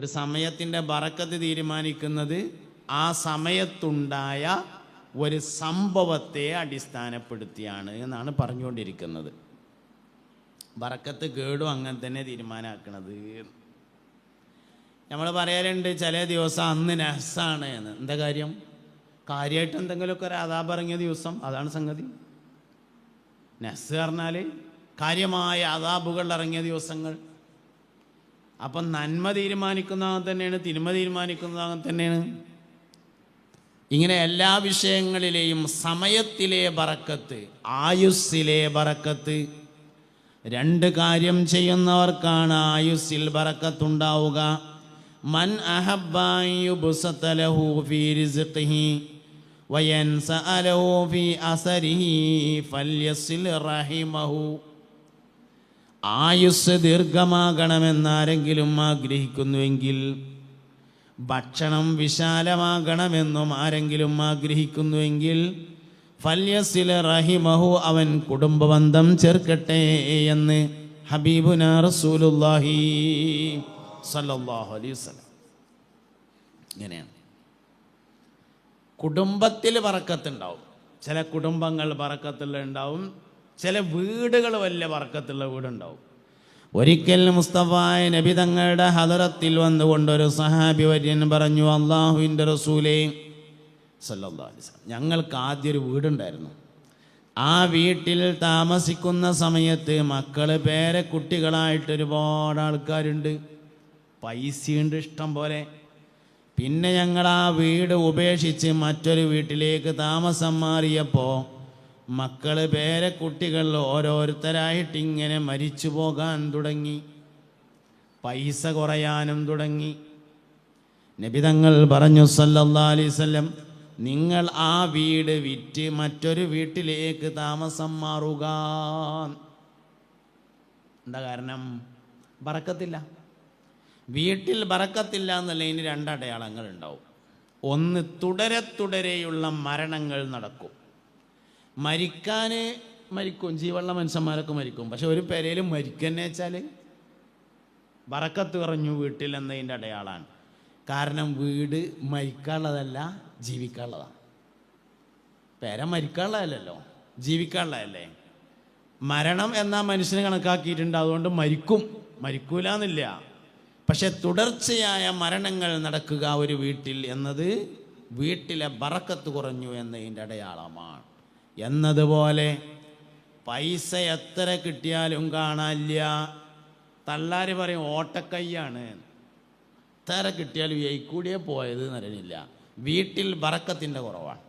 ഒരു സമയത്തിന്റെ ബറക്കത്ത് തീരുമാനിക്കുന്നത് ആ സമയത്തുണ്ടായ ഒരു സംഭവത്തെ അടിസ്ഥാനപ്പെടുത്തിയാണ് എന്നാണ് പറഞ്ഞുകൊണ്ടിരിക്കുന്നത്. ബറക്കത്ത് കേടും അങ്ങനെ തന്നെ തീരുമാനമാക്കണത് നമ്മൾ പറയാറുണ്ട് ചില ദിവസം അന്ന് നഹസാണ് എന്ന്. എന്താ കാര്യം? കാര്യമായിട്ട് എന്തെങ്കിലുമൊക്കെ ഒരു ആദാബ് ഇറങ്ങിയ ദിവസം അതാണ് സംഗതി. നഹസ് പറഞ്ഞാൽ കാര്യമായ അതാബുകൾ ഇറങ്ങിയ ദിവസങ്ങൾ അപ്പം നന്മ തീരുമാനിക്കുന്നത് തന്നെയാണ് തിന്മ തീരുമാനിക്കുന്നത് തന്നെയാണ്. ഇങ്ങനെ എല്ലാ വിഷയങ്ങളിലെയും സമയത്തിലെ ബറക്കത്ത് ആയുസ്സിലെ ബറക്കത്ത് രണ്ട് കാര്യം ചെയ്യുന്നവർക്കാണ് ആയുസ്സിൽ ബറക്കത്തുണ്ടാവുക. മൻ അഹബ്ബുസത്തലഹു ആയുസ് ദീർഘമാകണമെന്നാരെങ്കിലും ആഗ്രഹിക്കുന്നുവെങ്കിൽ ഭക്ഷണം വിശാലമാകണമെന്നും ആരെങ്കിലും ആഗ്രഹിക്കുന്നുവെങ്കിൽ ഫല്യസിൽ റഹിമഹു അവൻ കുടുംബബന്ധം ചേർക്കട്ടെ എന്ന് ഹബീബുന റസൂലുല്ലാഹി സല്ലല്ലാഹു അലൈഹി വസല്ലം. ഇങ്ങനെയാണ്. കുടുംബത്തിൽ പറക്കത്തുണ്ടാവും ചില കുടുംബങ്ങൾ പറക്കത്തുള്ള ഉണ്ടാവും. ചില വീടുകൾ വലിയ വർക്കത്തുള്ള വീടുണ്ടാവും. ഒരിക്കൽ മുസ്തഫായ നബി തങ്ങളുടെ ഹദറത്തിൽ വന്നുകൊണ്ടൊരു സഹാബി വര്യൻ പറഞ്ഞു അള്ളാഹുവിന്റെ റസൂലേ സല്ലാസ് ഞങ്ങൾക്ക് ആദ്യം ഒരു വീടുണ്ടായിരുന്നു. ആ വീട്ടിൽ താമസിക്കുന്ന സമയത്ത് മക്കൾ പേരെ കുട്ടികളായിട്ട് ഒരുപാട് ആൾക്കാരുണ്ട്. പൈസയുണ്ട് ഇഷ്ടം പോലെ. പിന്നെ ഞങ്ങൾ ആ വീട് ഉപേക്ഷിച്ച് മറ്റൊരു വീട്ടിലേക്ക് താമസം മാറിയപ്പോൾ മക്കൾ പേരെ കുട്ടികൾ ഓരോരുത്തരായിട്ട് ഇങ്ങനെ മരിച്ചു പോകാൻ തുടങ്ങി. പൈസ കുറയാനും തുടങ്ങി. നബിതങ്ങൾ പറഞ്ഞു സല്ലല്ലാ അലൈവല്ലം നിങ്ങൾ ആ വീട് വിറ്റ് മറ്റൊരു വീട്ടിലേക്ക് താമസം മാറുക. എന്താ കാരണം? ബറക്കത്തില്ല. വീട്ടിൽ ബറക്കത്തില്ല എന്നുള്ളതിന് രണ്ടടയാളങ്ങൾ ഉണ്ടാവും. ഒന്ന് തുടരെ തുടരെയുള്ള മരണങ്ങൾ നടക്കും. മരിക്കാൻ മരിക്കും. ജീവനുള്ള മനുഷ്യന്മാരൊക്കെ മരിക്കും. പക്ഷെ ഒരു പെരയിൽ മരിക്കന്നെ വെച്ചാൽ വറക്കത്ത് കുറഞ്ഞു വീട്ടിൽ എന്നതിന്റെ അടയാളാണ്. കാരണം വീട് മരിക്കാനുള്ളതല്ല ജീവിക്കാനുള്ളതാണ്. പെര മരിക്കാനുള്ളതല്ലല്ലോ ജീവിക്കാനുള്ളതല്ലേ? മരണം എന്നാ മനുഷ്യനെ കണക്കാക്കിയിട്ടുണ്ട്. അതുകൊണ്ട് മരിക്കും. മരിക്കൂല എന്നില്ല പക്ഷെ തുടർച്ചയായ മരണങ്ങൾ നടക്കുക ഒരു വീട്ടിൽ എന്നത് വീട്ടിലെ ബറക്കത്ത് കുറഞ്ഞു എന്നതിന്റെ അടയാളമാണ്. എന്നതുപോലെ പൈസ എത്ര കിട്ടിയാലും കാണാനില്ല. തള്ളാര് പറയും ഓട്ടക്കയ്യാണ് എത്ര കിട്ടിയാലും എയ്ക്കൂടിയേ കൂടിയേ പോയത് എന്നറിയില്ല വീട്ടിൽ ബറക്കത്തിന്റെ കുറവാണ്.